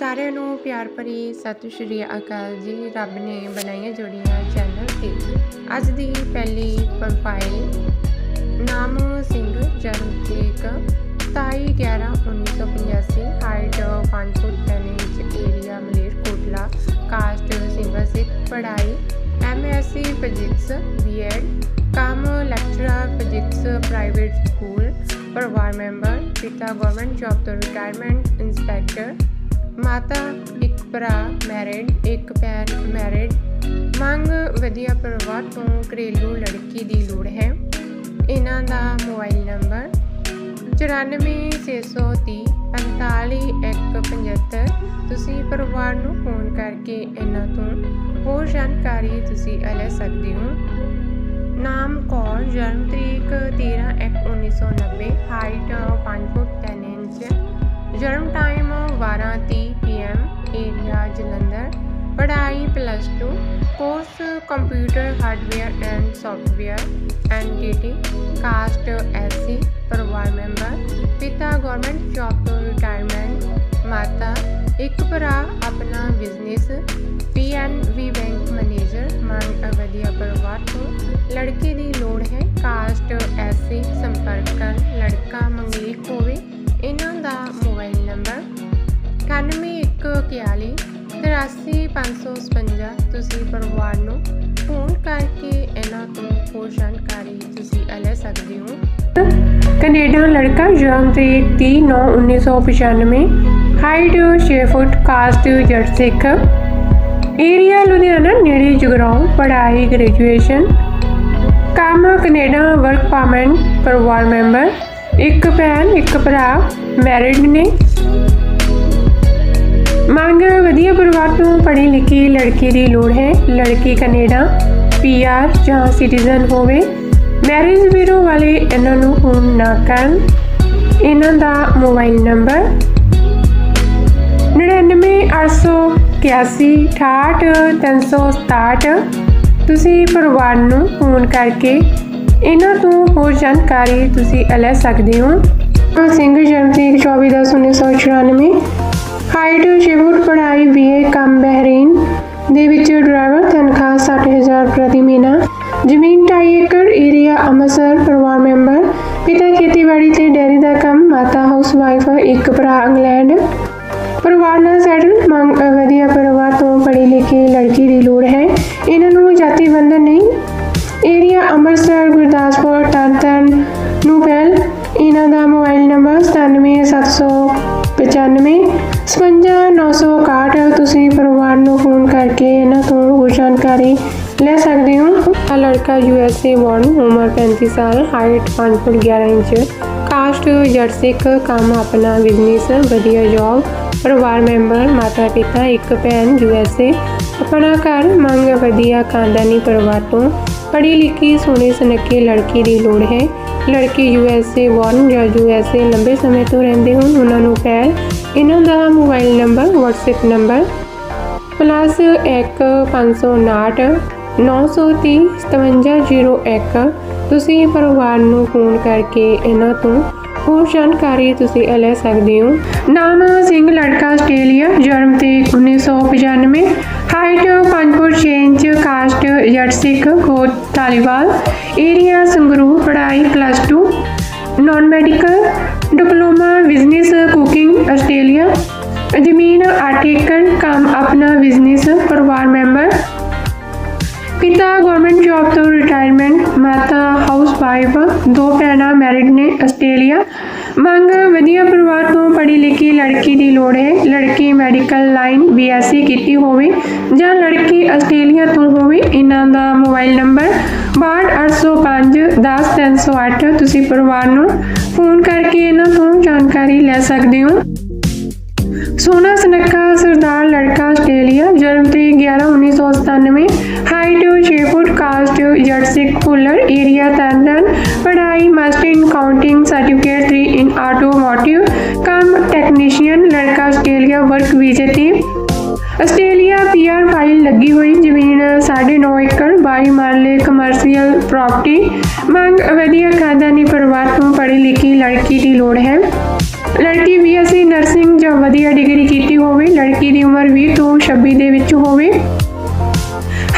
ਸਾਰਿਆਂ ਨੂੰ ਪਿਆਰ ਭਰੀ ਸਤਿ ਸ਼੍ਰੀ ਅਕਾਲ ਜੀ। ਰੱਬ ਨੇ ਬਣਾਈਆਂ ਜੋੜੀਆਂ ਚੈਨਲ ਤੇ ਅੱਜ ਦੀ ਪਹਿਲੀ ਪ੍ਰੋਫਾਈਲ ਨਾਮ ਸਿੰਘ ਜਨਮ ਤਰੀਕ 27/11/1985 height 5 foot 10 inch area Malerkotla caste single ਸਿੱਖ, ਪੜ੍ਹਾਈ ਐਮਐਸਸੀ ਫਿਜ਼ਿਕਸ ਬੀਐਡ ਕੰਮ ਲੈਕਚਰਰ ਫਿਜ਼ਿਕਸ ਪ੍ਰਾਈਵੇਟ ਸਕੂਲ ਪਰਿਵਾਰ ਮੈਂਬਰ ਪਿਤਾ ਗਵਰਨਮੈਂਟ ਜੌਬ ਤੋਂ ਰਿਟਾਇਰਮੈਂਟ ਇੰਸਪੈਕਟਰ ਮਾਤਾ, ਇੱਕ ਭਰਾ ਮੈਰਿਡ ਇੱਕ ਭੈਣ ਮੈਰਿਡ ਮੰਗ ਵਧੀਆ ਪਰਿਵਾਰ ਤੋਂ ਘਰੇਲੂ ਲੜਕੀ ਦੀ ਲੋੜ ਹੈ। ਇਹਨਾਂ ਦਾ ਮੋਬਾਈਲ ਨੰਬਰ 94630 45175 ਤੁਸੀਂ ਪਰਿਵਾਰ ਨੂੰ ਫੋਨ ਕਰਕੇ ਇਹਨਾਂ ਤੋਂ ਹੋਰ ਜਾਣਕਾਰੀ ਤੁਸੀਂ ਲੈ ਸਕਦੇ ਹੋ। ਨਾਮ ਕੌਰ ਜਨਮ ਤਰੀਕ 13/1/1990 ਹਾਈਟ 5 ਫੁੱਟ 10 ਇੰਚ ਜਨਮ ਟਾਈਮ 12:30 ਪੀਐਮ ਏਰੀਆ ਜਲੰਧਰ, ਪੜ੍ਹਾਈ plus 2 course computer hardware and software NTT caste SC ਪਰਿਵਾਰ ਮੈਂਬਰ ਪਿਤਾ ਗਵਰਨਮੈਂਟ ਜੌਬ ਤੋਂ ਰਿਟਾਇਰਮੈਂਟ ਮਾਤਾ, ਇੱਕ ਭਰਾ, ਆਪਣਾ ਬਿਜ਼ਨਸ ਪੀਐਨਵੀ ਬੈਂਕ ਮੈਨੇਜਰ ਮੰਗ ਵਧੀਆ ਪਰਿਵਾਰ ਤੋਂ, ਲੜਕੇ ਦੀ ਲੋੜ ਹੈ ਕਾਸਟ ਐਸਸੀ ਸੰਪਰਕ ਕਰਨ, ਲੜਕਾ ਮੰਗੇਕ ਹੋਵੇ ਇਹਨਾਂ ਦਾ ਮੋਬਾਈਲ ਨੰਬਰ 9141 83555 ਤੁਸੀਂ ਪਰਿਵਾਰ ਨੂੰ ਫੋਨ ਕਰਕੇ ਇਹਨਾਂ ਤੋਂ ਹੋਰ ਜਾਣਕਾਰੀ ਤੁਸੀਂ ਲੈ ਸਕਦੇ ਹੋ। ਕੈਨੇਡਾ ਲੜਕਾ ਜਨਮ ਤਰੀਕ 30/9/1995 ਹਾਈਟ 6 ਫੁੱਟ, ਕਾਸਟ ਜੱਟ ਸਿੱਖ। ਏਰੀਆ ਲੁਧਿਆਣਾ, ਨੇੜੇ ਜਗਰਾਉਂ, ਪੜ੍ਹਾਈ, ਗ੍ਰੈਜੂਏਸ਼ਨ। ਕੰਮ ਕੈਨੇਡਾ, ਵਰਕ ਪਰਮਿਟ, ਪਰਿਵਾਰ ਮੈਂਬਰ। ਇੱਕ ਭੈਣ, ਇੱਕ ਭਰਾ ਮੈਰਿਡ ਨੇ। ਮੰਗ ਵਧੀਆ ਪਰਿਵਾਰ ਤੋਂ ਪੜ੍ਹੀ ਲਿਖੀ ਲੜਕੀ ਦੀ ਲੋੜ ਹੈ। ਲੜਕੀ ਕੈਨੇਡਾ ਪੀਆਰ ਜਾਂ ਸਿਟੀਜ਼ਨ ਹੋਵੇ। ਮੈਰਿਜ ਬਿਊਰੋ ਵਾਲੇ ਇਹਨਾਂ ਨੂੰ ਫੋਨ ਨਾ ਕਰਨ। ਇਹਨਾਂ ਦਾ ਮੋਬਾਈਲ ਨੰਬਰ 9988168367 ਤੁਸੀਂ ਪਰਿਵਾਰ ਨੂੰ ਫੋਨ ਕਰਕੇ ਇਹਨਾਂ ਤੋਂ ਹੋਰ ਜਾਣਕਾਰੀ ਤੁਸੀਂ ਲੈ ਸਕਦੇ ਹੋ। ਸਿੰਘ ਜਨਮ ਤਰੀਕ 24/10/1994 ਹਾਈਟ 6 ਫੁੱਟ, ਪੜ੍ਹਾਈ ਬੀਏ ਕੰਮ ਬਹਿਰੀਨ। ਦੇ ਵਿੱਚ ਡਰਾਈਵਰ ਤਨਖਾਹ 60000 ਪ੍ਰਤੀ ਮਹੀਨਾ। ਜ਼ਮੀਨ 2.5 ਏਕੜ ਏਰੀਆ ਅੰਮ੍ਰਿਤਸਰ, ਪਰਿਵਾਰ ਮੈਂਬਰ। ਪਿਤਾ ਖੇਤੀਬਾੜੀ ਤੇ ਡੈਰੀ ਦਾ ਕੰਮ, ਮਾਤਾ ਹਾਊਸ ਵਾਈਫ ਇੱਕ ਭਰਾ ਇੰਗਲੈਂਡ। ਪਰਿਵਾਰ ਨਾਲ ਸੈਟਲ, ਮੰਗ ਵਧੀਆ ਪਰਿਵਾਰ ਤੋਂ ਪੜ੍ਹੀ ਲਿਖੀ ਲੜਕੀ ਦੀ ਲੋੜ ਹੈ। ਇਹਨਾਂ ਨੂੰ ਜਾਤੀ ਬੰਧਨ ਨਹੀਂ ਅੰਮ੍ਰਿਤਸਰ ਗੁਰਦਾਸਪੁਰ ਤਰਨਤਾਰਨ ਨੂੰ ਪਹਿਲ ਇਹਨਾਂ ਦਾ ਮੋਬਾਈਲ ਨੰਬਰ 97795 55961 ਤੁਸੀਂ ਪਰਿਵਾਰ ਨੂੰ ਫੋਨ ਕਰਕੇ ਇਹਨਾਂ ਤੋਂ ਹੋਰ ਜਾਣਕਾਰੀ ਲੈ ਸਕਦੇ ਹੋ। ਆ ਲੜਕਾ ਯੂਐਸਏ ਬੌਰਨ ਉਮਰ 35 ਸਾਲ ਹਾਈਟ 5 ਫੁੱਟ 11 ਇੰਚ ਕਾਸਟ ਜੱਟ ਕੰਮ ਆਪਣਾ ਬਿਜ਼ਨਸ ਵਧੀਆ ਜੌਬ ਪਰਿਵਾਰ ਮੈਂਬਰ ਮਾਤਾ ਪਿਤਾ, ਇੱਕ ਭੈਣ ਯੂਐਸਏ ਆਪਣਾ ਘਰ, ਮੰਗ ਵਧੀਆ ਖਾਨਦਾਨੀ ਪਰਿਵਾਰ ਤੋਂ ਪੜ੍ਹੀ ਲਿਖੀ ਸੋਹਣੀ ਸੁਨੱਖੀ ਲੜਕੀ ਦੀ ਲੋੜ ਹੈ। ਲੜਕੀ ਯੂਐਸਏ ਬੌਰਨ ਜਾਂ ਯੂਐਸਏ ਲੰਬੇ ਸਮੇਂ ਤੋਂ ਰਹਿੰਦੇ ਹੋਣ, ਉਹਨਾਂ ਨੂੰ ਪਹਿਲ ਇਹਨਾਂ ਦਾ mobile number, WhatsApp number plus 1 559 930 5701 ਤੁਸੀਂ ਪਰਿਵਾਰ ਨੂੰ ਫੋਨ ਕਰਕੇ ਇਹਨਾਂ ਤੋਂ ਹੋਰ ਜਾਣਕਾਰੀ ਤੁਸੀਂ ਲੈ ਸਕਦੇ ਹੋ। ਨਾਮ ਸਿੰਘ ਲੜਕਾ ਆਸਟ੍ਰੇਲੀਆ, ਜਨਮ ਤੇ 1995 ਹਾਈਟ 5 ਫੁੱਟ 6 ਇੰਚ, ਕਾਸਟ ਜੱਟ ਸਿੱਖ ਗੋਤ ਧਾਲੀਵਾਲ। ਏਰੀਆ ਸੰਗਰੂਰ, ਪੜ੍ਹਾਈ plus 2 non medical diploma business cooking Australia. ਜ਼ਮੀਨ 8 ਏਕੜ, ਕੰਮ ਆਪਣਾ ਬਿਜ਼ਨਸ ਪਰਿਵਾਰ ਮੈਂਬਰ ਪਿਤਾ ਗਵਰਨਮੈਂਟ ਜੌਬ ਤੋਂ ਰਿਟਾਇਰਮੈਂਟ ਮਾਤਾ ਹਾਊਸ ਵਾਈਫ ਦੋ ਭੈਣਾਂ ਮੈਰਿਡ ਨੇ ਆਸਟ੍ਰੇਲੀਆ। ਮੰਗ ਵਧੀਆ ਪਰਿਵਾਰ ਤੋਂ ਪੜ੍ਹੀ ਲਿਖੀ ਲੜਕੀ ਦੀ ਲੋੜ ਹੈ। ਲੜਕੀ ਮੈਡੀਕਲ ਲਾਈਨ ਬੀਐਸਸੀ ਕੀਤੀ ਹੋਵੇ ਜਾਂ ਲੜਕੀ ਆਸਟ੍ਰੇਲੀਆ ਤੋਂ ਹੋਵੇ, ਇਹਨਾਂ ਦਾ ਮੋਬਾਈਲ ਨੰਬਰ 62805 10308 ਤੁਸੀਂ ਪਰਿਵਾਰ ਨੂੰ ਫੋਨ ਕਰਕੇ ਇਹਨਾਂ ਤੋਂ ਜਾਣਕਾਰੀ ਲੈ ਸਕਦੇ ਹੋ। ਸੋਨਾ ਸਨੱਖਾ ਸਰਦਾਰ ਲੜਕਾ ਆਸਟ੍ਰੇਲੀਆ, ਜਨਮ ਤਰੀਕ 11/1997 ਹਾਈਟ 6 ਫੁੱਟ ਕਾਸਟ ਜੱਟ ਸਿੱਖ ਫੁੱਲਰ ਏਰੀਆ ਤਰਨਨ ਪੜ੍ਹਾਈ, master in counting, certificate 3 in automotive ਕੰਮ ਟੈਕਨੀਸ਼ੀਅਨ, ਲੜਕਾ ਆਸਟ੍ਰੇਲੀਆ ਵਰਕ ਵੀਜ਼ੇ ਤੇ। ਆਸਟ੍ਰੇਲੀਆ ਪੀਆਰ ਫਾਈਲ ਲੱਗੀ ਹੋਈ, ਜ਼ਮੀਨ 9.5 ਏਕੜ 22 ਮਰਲੇ ਕਮਰਸ਼ੀਅਲ ਪ੍ਰਾਪਰਟੀ। ਮੰਗ, ਵਧੀਆ ਖਾਨਦਾਨੀ ਪਰਿਵਾਰ ਤੋਂ ਪੜ੍ਹੀ ਲਿਖੀ ਲੜਕੀ ਦੀ ਲੋੜ ਹੈ। ਲੜਕੀ ਬੀਐਸਸੀ ਨਰਸਿੰਗ ਜਾਂ ਵਧੀਆ ਡਿਗਰੀ ਕੀਤੀ ਹੋਵੇ, ਲੜਕੀ ਦੀ ਉਮਰ 20 ਤੋਂ 26 ਦੇ ਵਿੱਚ ਹੋਵੇ।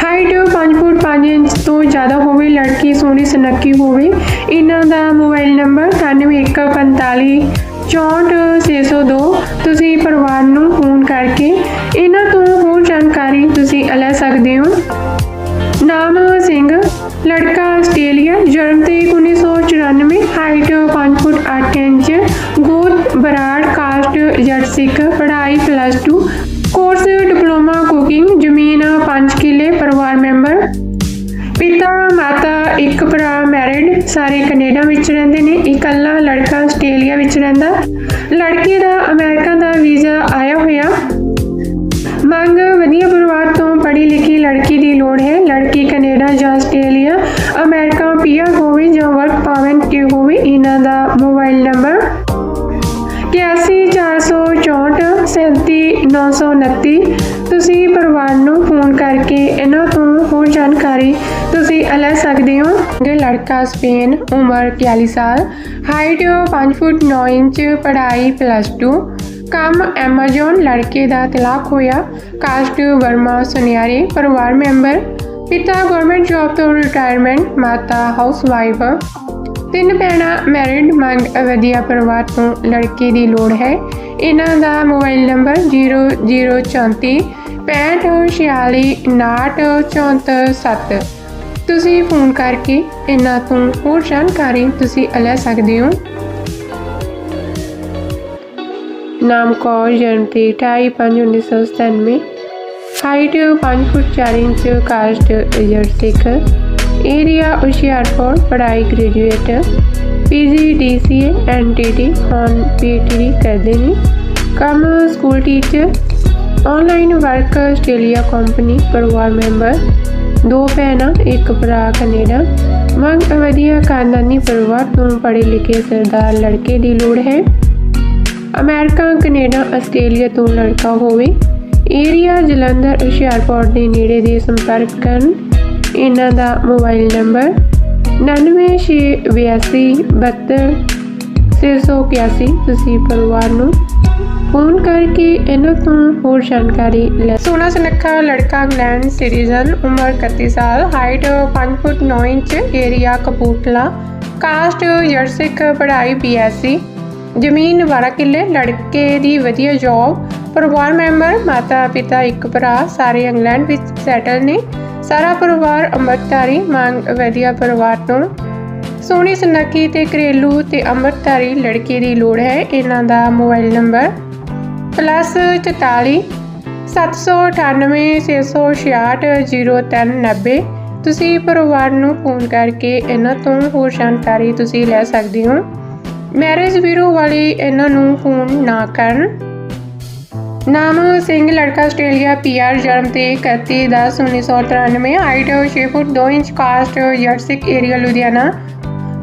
ਹਾਈਟ 5 ਫੁੱਟ 5 ਇੰਚ ਤੋਂ ਜ਼ਿਆਦਾ ਹੋਵੇ, ਲੜਕੀ ਸੋਹਣੀ ਸੁਨੱਖੀ ਹੋਵੇ। ਇਹਨਾਂ ਦਾ ਮੋਬਾਈਲ ਨੰਬਰ 9145 64602 ਤੁਸੀਂ ਪਰਿਵਾਰ ਨੂੰ ਫੋਨ ਕਰਕੇ ਇਹਨਾਂ ਤੋਂ ਹੋਰ ਜਾਣਕਾਰੀ ਤੁਸੀਂ ਲੈ ਸਕਦੇ ਹੋ। ਨਾਮ ਸਿੰਘ, ਲੜਕਾ ਆਸਟ੍ਰੇਲੀਆ, ਜਨਮ ਤੇ 1994 ਹਾਈਟ 5 ਫੁੱਟ 8 ਇੰਚ ਗੋਤ ਬਰਾੜ ਕਾਸਟ ਜੱਟ ਸਿੱਖ ਪੜ੍ਹਾਈ ਪਲੱਸ 2 ਕੋਰਸ ਡਿਪਲੋਮਾ ਕੁਕਿੰਗ ਜ਼ਮੀਨ 5 ਕਿੱਲੇ ਪਰਿਵਾਰ ਮੈਂਬਰ ਪਿਤਾ, ਮਾਤਾ, ਇੱਕ ਭਰਾ ਮੈਰਿਡ ਸਾਰੇ ਕੈਨੇਡਾ ਵਿੱਚ ਰਹਿੰਦੇ ਨੇ, ਇਕੱਲਾ ਲੜਕਾ ਆਸਟ੍ਰੇਲੀਆ ਵਿੱਚ ਰਹਿੰਦਾ। ਲੜਕੀ ਦਾ ਅਮਰੀਕਾ ਦਾ ਵੀਜ਼ਾ ਆਇਆ ਹੋਇਆ। ਮੰਗ ਵਧੀਆ ਪਰਿਵਾਰ ਤੋਂ ਪੜ੍ਹੀ ਲਿਖੀ ਲੜਕੀ ਦੀ ਲੋੜ ਹੈ। ਲੜਕੀ ਕੈਨੇਡਾ ਜਾਂ ਆਸਟ੍ਰੇਲੀਆ, ਅਮਰੀਕਾ ਪੀਆਰ ਹੋਵੇ ਜਾਂ ਵਰਕ ਪਰਮਿਟ ਤੇ ਹੋਵੇ, ਇਹਨਾਂ ਦਾ ਮੋਬਾਈਲ ਨੰਬਰ 8146473929 ਤੁਸੀਂ ਪਰਿਵਾਰ ਨੂੰ ਫੋਨ ਕਰਕੇ ਇਹਨਾਂ ਤੋਂ ਹੋਰ ਜਾਣਕਾਰੀ ਤੁਸੀਂ ਲੈ ਸਕਦੇ ਹੋ। ਇਹ ਲੜਕਾ ਸਪੇਨ, ਉਮਰ 41 ਸਾਲ ਹਾਈਟ 5 ਫੁੱਟ 9 ਇੰਚ, ਪੜ੍ਹਾਈ ਪਲੱਸ 2 ਕੰਮ ਐਮਾਜ਼ਨ ਲੜਕੇ ਦਾ ਤਲਾਕ ਹੋਇਆ। ਕਾਸਟ ਵਰਮਾ ਸੁਨਿਆਰੇ, ਪਰਿਵਾਰ ਮੈਂਬਰ ਪਿਤਾ ਗਵਰਨਮੈਂਟ ਜੌਬ ਤੋਂ ਰਿਟਾਇਰਮੈਂਟ ਮਾਤਾ ਹਾਊਸਵਾਈਫ ਤਿੰਨ ਭੈਣਾਂ ਮੈਰਿਡ ਮੰਗ ਵਧੀਆ ਪਰਿਵਾਰ ਤੋਂ ਲੜਕੀ ਦੀ ਲੋੜ ਹੈ। ਇਹਨਾਂ ਦਾ ਮੋਬਾਈਲ ਨੰਬਰ 0034 6546 69447 ਤੁਸੀਂ ਫੋਨ ਕਰਕੇ ਇਹਨਾਂ ਤੋਂ ਹੋਰ ਜਾਣਕਾਰੀ ਤੁਸੀਂ ਲੈ ਸਕਦੇ ਹੋ। ਨਾਮ ਕੌਰ, ਜਨਮ ਤੇ 28 ਪੰਜ 1997 height 5 foot 4 inch, caste Jatt ਸਿੱਖ ਏਰੀਆ ਹੁਸ਼ਿਆਰਪੁਰ, ਪੜ੍ਹਾਈ graduate PG DCA NTT on PhD ਕਰਦੇ ਨੇ। ਕੰਮ school teacher online work Australia company ਪਰਿਵਾਰ ਮੈਂਬਰ ਦੋ ਭੈਣਾਂ, ਇੱਕ ਭਰਾ ਕੈਨੇਡਾ। ਮੰਗ ਵਧੀਆ ਖਾਨਦਾਨੀ ਪਰਿਵਾਰ ਤੋਂ ਪੜ੍ਹੇ ਲਿਖੇ ਸਰਦਾਰ ਲੜਕੇ ਦੀ ਲੋੜ ਹੈ। ਅਮਰੀਕਾ, ਕੈਨੇਡਾ, ਆਸਟ੍ਰੇਲੀਆ ਤੋਂ ਲੜਕਾ ਹੋਵੇ। ਏਰੀਆ ਜਲੰਧਰ, ਹੁਸ਼ਿਆਰਪੁਰ ਦੇ ਨੇੜੇ ਦੇ ਸੰਪਰਕ ਕਰਨ। ਇਹਨਾਂ ਦਾ ਮੋਬਾਈਲ ਨੰਬਰ 998272 ਤੁਸੀਂ ਪਰਿਵਾਰ ਨੂੰ ਫੋਨ ਕਰਕੇ ਇਹਨਾਂ ਤੋਂ ਹੋਰ ਜਾਣਕਾਰੀ ਲੈ ਸੋਨਾ ਸੁਨੱਖਾ ਲੜਕਾ ਇੰਗਲੈਂਡ ਸਿਟੀਜ਼ਨ, ਉਮਰ 31 ਸਾਲ height 5 foot 9 inch area Kapurthala. Caste ਯਰਸਿਕ, ਪੜ੍ਹਾਈ ਬੀਐਸਸੀ ਜ਼ਮੀਨ 12 ਕਿੱਲੇ, ਲੜਕੇ ਦੀ ਵਧੀਆ ਜੌਬ ਪਰਿਵਾਰ ਮੈਂਬਰ ਮਾਤਾ ਪਿਤਾ ਇੱਕ ਭਰਾ, ਸਾਰੇ ਇੰਗਲੈਂਡ ਵਿੱਚ ਸੈਟਲ ਨੇ। ਸਾਰਾ ਪਰਿਵਾਰ ਅੰਮ੍ਰਿਤਧਾਰੀ ਮੰਗ ਵਧੀਆ ਪਰਿਵਾਰ ਤੋਂ। ਸੋਹਣੀ ਸੁਨੱਖੀ ਤੇ ਘਰੇਲੂ ਤੇ ਅੰਮ੍ਰਿਤਧਾਰੀ ਲੜਕੀ ਦੀ ਲੋੜ ਹੈ, ਇਹਨਾਂ ਦਾ ਮੋਬਾਈਲ ਨੰਬਰ ਪਲੱਸ 44 798 666 0390 ਤੁਸੀਂ ਪਰਿਵਾਰ ਨੂੰ ਫੋਨ ਕਰਕੇ ਇਹਨਾਂ ਤੋਂ ਹੋਰ ਜਾਣਕਾਰੀ ਤੁਸੀਂ ਲੈ ਸਕਦੇ ਹੋ। ਮੈਰਿਜ ਬਿਊਰੋ ਵਾਲੇ ਇਹਨਾਂ ਨੂੰ ਫੋਨ ਨਾ ਕਰਨ। ਨਾਮ ਸਿੰਘ, ਲੜਕਾ ਆਸਟ੍ਰੇਲੀਆ ਪੀਆਰ ਜਨਮ ਤੇ 31 10 1993 ਹਾਈਟ 6 ਫੁੱਟ 2 ਇੰਚ, ਕਾਸਟ ਜਰਸਿਕ ਏਰੀਆ, ਲੁਧਿਆਣਾ।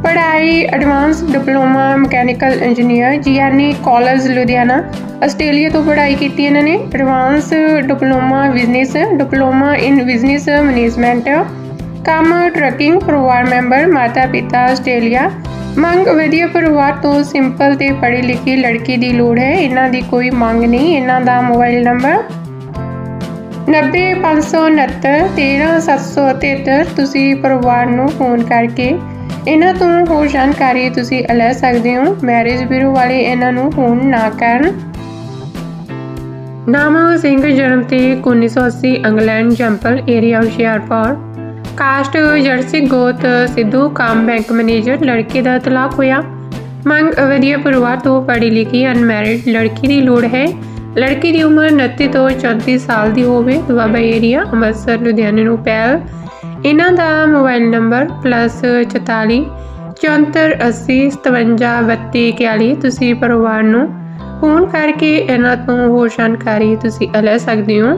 ਪੜ੍ਹਾਈ advance diploma mechanical engineer GNE college Ludhiana. Australia ਤੋਂ ਪੜ੍ਹਾਈ ਕੀਤੀ ਇਹਨਾਂ ਨੇ। Advance diploma business diploma in business management ਕੰਮ ਟਰੱਕਿੰਗ ਪਰਿਵਾਰ ਮੈਂਬਰ ਮਾਤਾ ਪਿਤਾ ਆਸਟ੍ਰੇਲੀਆ। ਮੰਗ ਵਧੀਆ ਪਰਿਵਾਰ ਤੋਂ ਸਿੰਪਲ ਤੇ ਪੜ੍ਹੀ ਲਿਖੀ ਲੜਕੀ ਦੀ ਲੋੜ ਹੈ। ਇਹਨਾਂ ਦੀ ਕੋਈ ਮੰਗ ਨਹੀਂ। ਇਹਨਾਂ ਦਾ ਮੋਬਾਈਲ ਨੰਬਰ 90569 13773 ਤੁਸੀਂ ਪਰਿਵਾਰ ਨੂੰ ਫੋਨ ਕਰਕੇ ਇਹਨਾਂ ਤੋਂ ਹੋਰ ਜਾਣਕਾਰੀ ਤੁਸੀਂ ਲੈ ਸਕਦੇ ਹੋ। ਮੈਰਿਜ ਬਿਊਰੋ ਵਾਲੇ ਇਹਨਾਂ ਨੂੰ ਫੋਨ ਨਾ ਕਰਨ। ਨਾਮਾ ਸਿੰਘ, ਜਨਮ ਤੇ 1980 England, ਜੰਪਲ area, Hoshiarpur. Caste jersey ਗੋਤ ਸਿੱਧੂ ਕਾਮ ਬੈਂਕ ਮੈਨੇਜਰ ਲੜਕੇ ਦਾ ਤਲਾਕ ਹੋਇਆ ਮੰਗ ਵਧੀਆ ਪਰਿਵਾਰ ਤੋਂ ਪੜ੍ਹੀ ਲਿਖੀ ਅਨਮੈਰਿਡ ਲੜਕੀ ਦੀ ਲੋੜ ਹੈ ਲੜਕੀ ਦੀ ਉਮਰ 29 ਤੋਂ 34 ਸਾਲ ਦੀ ਹੋਵੇ ਦੁਆਬਾ ਏਰੀਆ ਅੰਮ੍ਰਿਤਸਰ ਲੁਧਿਆਣੇ ਨੂੰ ਪਹਿਲ ਇਹਨਾਂ ਦਾ ਮੋਬਾਈਲ ਨੰਬਰ +44 7480 573241 ਤੁਸੀਂ ਪਰਿਵਾਰ ਨੂੰ ਫੋਨ ਕਰਕੇ ਇਹਨਾਂ ਤੋਂ ਹੋਰ ਜਾਣਕਾਰੀ ਤੁਸੀਂ ਲੈ ਸਕਦੇ ਹੋ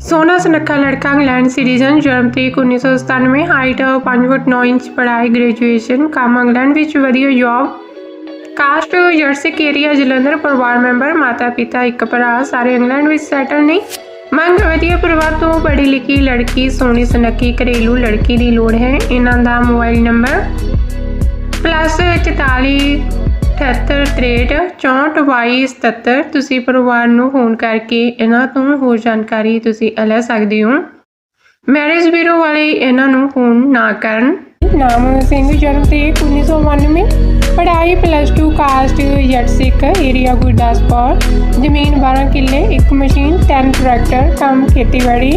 ਸੋਨਾ ਸੁਨੱਖਾ ਲੜਕਾ ਇੰਗਲੈਂਡ ਸਿਟੀਜ਼ਨ, ਜਨਮ ਤਰੀਕ 1997 ਹਾਈਟ 5 ਫੁੱਟ 9 ਇੰਚ, ਪੜ੍ਹਾਈ, ਗ੍ਰੈਜੂਏਸ਼ਨ, ਕੰਮ ਇੰਗਲੈਂਡ ਵਿੱਚ ਵਧੀਆ ਜੌਬ। ਕਾਸਟ ਜਰਸਿਕ ਏਰੀਆ ਜਲੰਧਰ, ਪਰਿਵਾਰ ਮੈਂਬਰ, ਮਾਤਾ ਪਿਤਾ, ਇੱਕ ਭਰਾ, ਸਾਰੇ ਇੰਗਲੈਂਡ ਵਿੱਚ ਸੈਟਲ ਨੇ। ਮੰਗ ਵਧੀਆ ਪਰਿਵਾਰ ਤੋਂ ਪੜ੍ਹੀ ਲਿਖੀ ਲੜਕੀ, ਸੋਹਣੀ ਸੁਨੱਖੀ ਘਰੇਲੂ ਲੜਕੀ ਦੀ ਲੋੜ ਹੈ। ਇਹਨਾਂ ਦਾ ਮੋਬਾਈਲ ਨੰਬਰ ਪਲੱਸ 44 7863 642277 ਤੁਸੀਂ ਪਰਿਵਾਰ ਨੂੰ ਫੋਨ ਕਰਕੇ ਇਹਨਾਂ ਤੋਂ ਹੋਰ ਜਾਣਕਾਰੀ ਤੁਸੀਂ ਲੈ ਸਕਦੇ ਹੋ। ਮੈਰਿਜ ਬਿਊਰੋ ਵਾਲੇ ਇਹਨਾਂ ਨੂੰ ਫੋਨ ਨਾ ਕਰਨ। ਨਾਮ ਸਿੰਘ, ਜਨਮ ਤੇ 1992 ਪੜ੍ਹਾਈ ਪਲੱਸ 2 ਕਾਸਟ ਜੱਟ ਸਿੱਖ ਏਰੀਆ ਗੁਰਦਾਸਪੁਰ ਜ਼ਮੀਨ 12 ਕਿੱਲੇ, ਇੱਕ ਮਸ਼ੀਨ 10 ਟਰੈਕਟਰ, ਕੰਮ ਖੇਤੀਬਾੜੀ।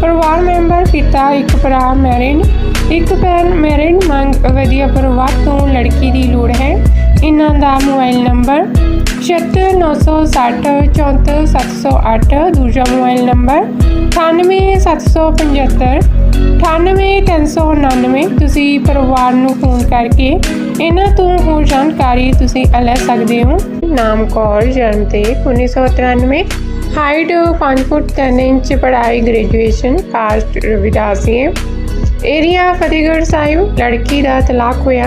ਪਰਿਵਾਰ ਮੈਂਬਰ, ਪਿਤਾ, ਇੱਕ ਭਰਾ ਮੈਰਿਡ ਇੱਕ ਭੈਣ ਮੈਰਿਡ ਮੰਗ ਵਧੀਆ ਪਰਿਵਾਰ ਤੋਂ ਲੜਕੀ ਦੀ ਲੋੜ ਹੈ। ਇਹਨਾਂ ਦਾ ਮੋਬਾਈਲ ਨੰਬਰ 76960 74708 ਦੂਜਾ ਮੋਬਾਈਲ ਨੰਬਰ 98775 98399 ਤੁਸੀਂ ਪਰਿਵਾਰ ਨੂੰ ਫੋਨ ਕਰਕੇ ਇਹਨਾਂ ਤੋਂ ਹੋਰ ਜਾਣਕਾਰੀ ਤੁਸੀਂ ਲੈ ਸਕਦੇ ਹੋ। ਨਾਮ ਕੌਰ, ਜਨਮ ਤੇ 1993 ਹਾਈਟ 5 ਫੁੱਟ 3 ਇੰਚ, ਪੜ੍ਹਾਈ graduation caste Ravidasi area Fatehgarh Sahib, ਲੜਕੀ ਦਾ ਤਲਾਕ ਹੋਇਆ।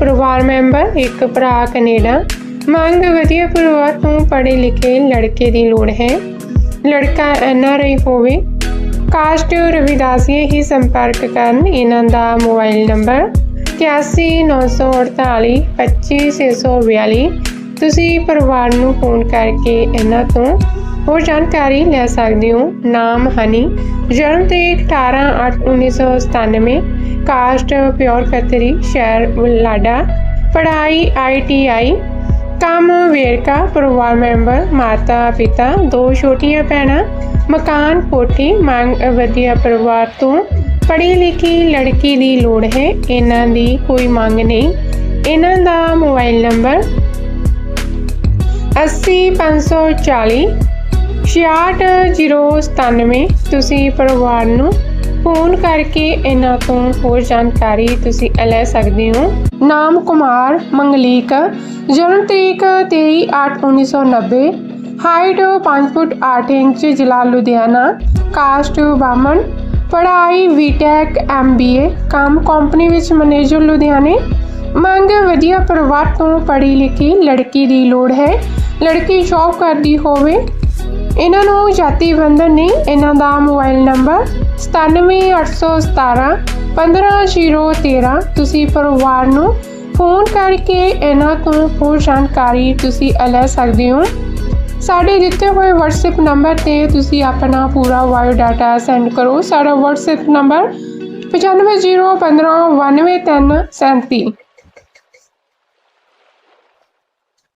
ਪਰਿਵਾਰ ਮੈਂਬਰ, ਇੱਕ ਭਰਾ ਕੈਨੇਡਾ। ਮੰਗ ਵਧੀਆ ਪਰਿਵਾਰ ਤੋਂ ਪੜ੍ਹੇ ਲਿਖੇ ਲੜਕੇ ਦੀ ਲੋੜ ਹੈ। ਲੜਕਾ ਐਨਆਰਆਈ ਹੋਵੇ। ਕਾਸਟ ਰਵਿਦਾਸੀਏ ਹੀ ਸੰਪਰਕ ਕਰਨ ਇਹਨਾਂ ਦਾ ਮੋਬਾਈਲ ਨੰਬਰ 8194 25642 ਤੁਸੀਂ ਪਰਿਵਾਰ ਨੂੰ ਫੋਨ ਕਰਕੇ ਇਹਨਾਂ ਤੋਂ ਹੋਰ ਜਾਣਕਾਰੀ ਲੈ ਸਕਦੇ ਹੋ। ਨਾਮ ਹਨੀ। ਜਨਮ ਤੇ 18/8/1997 ਕਾਸਟ ਪਿਓਰ ਖੱਤਰੀ, ਸ਼ਹਿਰ ਬੁਲਾਡਾ ਪੜ੍ਹਾਈ ਆਈਟੀਆਈ ਕੰਮ ਵੇਰਕਾ, ਪਰਿਵਾਰ ਮੈਂਬਰ, ਮਾਤਾ, ਪਿਤਾ, ਦੋ ਛੋਟੀਆਂ ਭੈਣਾਂ। ਮਕਾਨ, ਕੋਠੀ, ਮੰਗ ਵਧੀਆ ਪਰਿਵਾਰ ਤੋਂ। ਪੜ੍ਹੀ ਲਿਖੀ ਲੜਕੀ ਦੀ ਲੋੜ ਹੈ, ਇਹਨਾਂ ਦੀ ਕੋਈ ਮੰਗ ਨਹੀਂ। ਇਹਨਾਂ ਦਾ ਮੋਬਾਈਲ ਨੰਬਰ 80540 66097 ਤੁਸੀਂ ਪਰਿਵਾਰ ਨੂੰ ਫੋਨ ਕਰਕੇ ਇਹਨਾਂ ਤੋਂ ਹੋਰ ਜਾਣਕਾਰੀ ਤੁਸੀਂ ਲੈ ਸਕਦੇ ਹੋ। ਨਾਮ ਕੁਮਾਰ ਮੰਗਲੀਕ, ਜਨਮ ਤਰੀਕ 23/8/1990 ਹਾਈਟ 5 ਫੁੱਟ 8 ਇੰਚ, ਜ਼ਿਲ੍ਹਾ ਲੁਧਿਆਣਾ, ਕਾਸਟ ਬਾਮਨ ਪੜ੍ਹਾਈ ਬੀਟੈਕ ਐਮਬੀਏ ਕੰਮ ਕੰਪਨੀ ਵਿੱਚ ਮੈਨੇਜਰ ਲੁਧਿਆਣੇ। ਮੰਗ, ਵਧੀਆ ਪਰਿਵਾਰ ਤੋਂ ਪੜ੍ਹੀ ਲਿਖੀ ਲੜਕੀ ਦੀ ਲੋੜ ਹੈ। ਲੜਕੀ ਜੌਬ ਕਰਦੀ ਹੋਵੇ ਇਹਨਾਂ ਨੂੰ ਜਾਤੀ ਬੰਧਨ ਨਹੀਂ, ਇਹਨਾਂ ਦਾ ਮੋਬਾਈਲ ਨੰਬਰ 97817 15013 ਤੁਸੀਂ ਪਰਿਵਾਰ ਨੂੰ ਫੋਨ ਕਰਕੇ ਇਹਨਾਂ ਤੋਂ ਹੋਰ ਜਾਣਕਾਰੀ ਤੁਸੀਂ ਲੈ ਸਕਦੇ ਹੋ। ਸਾਡੇ ਦਿੱਤੇ ਹੋਏ WhatsApp ਨੰਬਰ ਤੇ ਤੁਸੀਂ ਆਪਣਾ ਪੂਰਾ ਬਾਇਓ ਡਾਟਾ ਸੈਂਡ ਕਰੋ। ਸਾਡਾ WhatsApp ਨੰਬਰ 9501599337